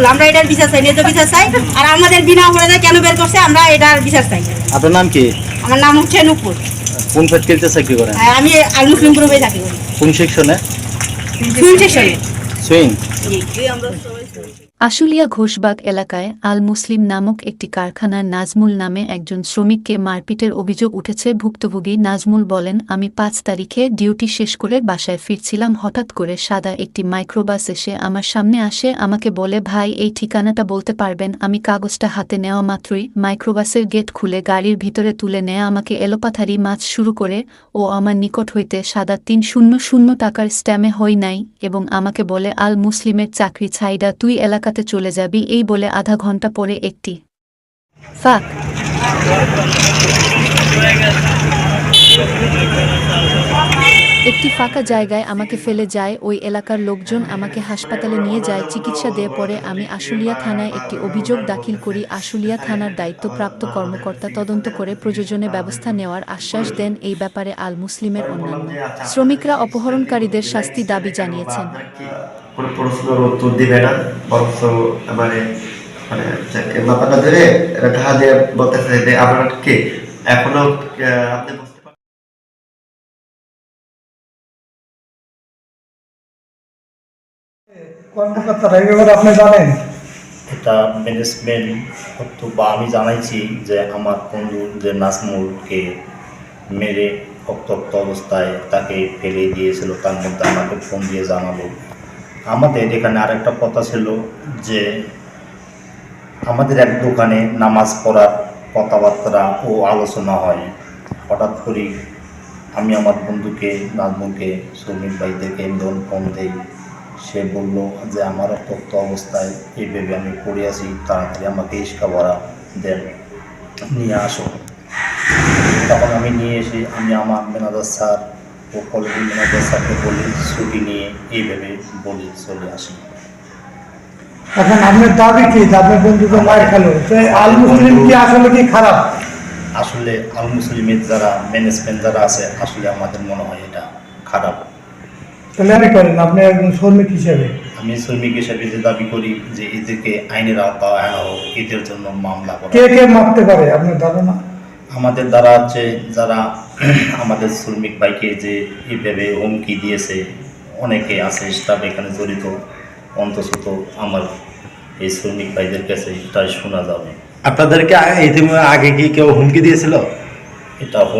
করল আমরা এটার বিচার চাই ন্যায্য বিচার চাই। আর আমাদের বিনা অপরাধে কেন বের করছে? আমরা এটার বিচার চাই। আপনার নাম কি? আমার নাম হচ্ছে নুপুর। কোন ফ্যাক্টরিতে চাকরি করেন? আমি আল মুসলিম গ্রুপে থাকি কোন সেকশনে? সুইন সেকশনে সুইং আশুলিয়া ঘোষবাগ এলাকায় আল মুসলিম নামক একটি কারখানার নাজমুল নামে একজন শ্রমিককে মারপিটের অভিযোগ উঠেছে। ভুক্তভোগী নাজমুল বলেন, আমি পাঁচ তারিখে ডিউটি শেষ করে বাসায় ফিরছিলাম। হঠাৎ করে সাদা একটি মাইক্রোবাস এসে আমার সামনে আসে। আমাকে বলে, ভাই, এই ঠিকানাটা বলতে পারবেন। আমি কাগজটা হাতে নেওয়া মাত্রই মাইক্রোবাসের গেট খুলে গাড়ির ভিতরে তুলে নেয়। আমাকে এলোপাথারি মাছ শুরু করে ও আমার নিকট হইতে সাদা তিন শূন্য শূন্য টাকার স্ট্যামে হই নাই এবং আমাকে বলে আল মুসলিমের চাকরি ছাইডা তুই এলাকাতে চলে যাবি, এই বলে আধা ঘণ্টা পরে একটি ফাক একটি ফাঁকা জায়গায় আমাকে ফেলে যায়, ওই এলাকার লোকজন আমাকে হাসপাতালে নিয়ে যায়, চিকিৎসা দিয়ে পরে আমি আশুলিয়া থানায় একটি অভিযোগ দাখিল করি, আশুলিয়া থানার দায়িত্বপ্রাপ্ত কর্মকর্তা তদন্ত করে প্রয়োজনে ব্যবস্থা নেওয়ার আশ্বাস দেন, এই ব্যাপারে আল মুসলিমের অন্যান্য শ্রমিকরা অপহরণকারীদের শাস্তি দাবি জানিয়েছেন। কোনো প্রশ্নের উত্তর দিবে না বরঞ্চ মানে মানে ধরে এটা দিয়ে বলতেছে যে আপনার কি? এখনও আপনি কর্মকর্তারা এই ব্যাপারে আপনি জানেন? এটা ম্যানেজমেন্ট বা আমি জানাইছি যে আমার বন্ধু যে নাজমুলকে মেরে রক্তাক্ত অবস্থায় তাকে ফেলে দিয়েছিল তার মধ্যে আমাকে ফোন দিয়ে জানালো। আমাদের এখানে আরেকটা কথা ছিল যে আমাদের এক দোকানে নামাজ পড়ার কথাবার্তা ও আলোচনা হয়। হঠাৎ করে আমি আমার বন্ধুকে, নাজমুলকে শ্রমিক ভাইদেরকে আমি যখন ফোন দেই। সে বলল যে, আমার রক্তাক্ত অবস্থায় এই ভেবে আমি পড়ে আছি, তাড়াতাড়ি আমাকে ইস্কা ভরা দেন, নিয়ে আসো। তখন আমি নিয়ে এসে আমি আমার মেনাজার স্যার ও বলি ছুটি নিয়ে এই ভেবে বলি চলে আসি। এখন আপনার দাবি কি? আপনার বন্ধুকে খেলো। আল মুসলিম কি আসলে কি খারাপ? আসলে আল মুসলিমের যারা ম্যানেজমেন্ট যারা আছে আসলে আমাদের মনে হয় এটা খারাপ। তাহলে আপনি করেন আপনি একজন শ্রমিক হিসেবে। আমি শ্রমিক হিসেবে যে দাবি করি যে এদেরকে আইনের আওতায় আনা হোক এদের জন্য মামলা করা কে কে মারতে পারে? আপনার ধারণা? আমাদের দ্বারা যে যারা আমাদের শ্রমিক ভাইকে যে এইভাবে হুমকি দিয়েছে অনেকে আছে স্টাফ এখানে জড়িত। অন্তত আমার এই শ্রমিক ভাইদের কাছে এটাই শোনা যাবে। আপনাদেরকে ইতিমধ্যে আগে কি কেউ হুমকি দিয়েছিল? এটা হুম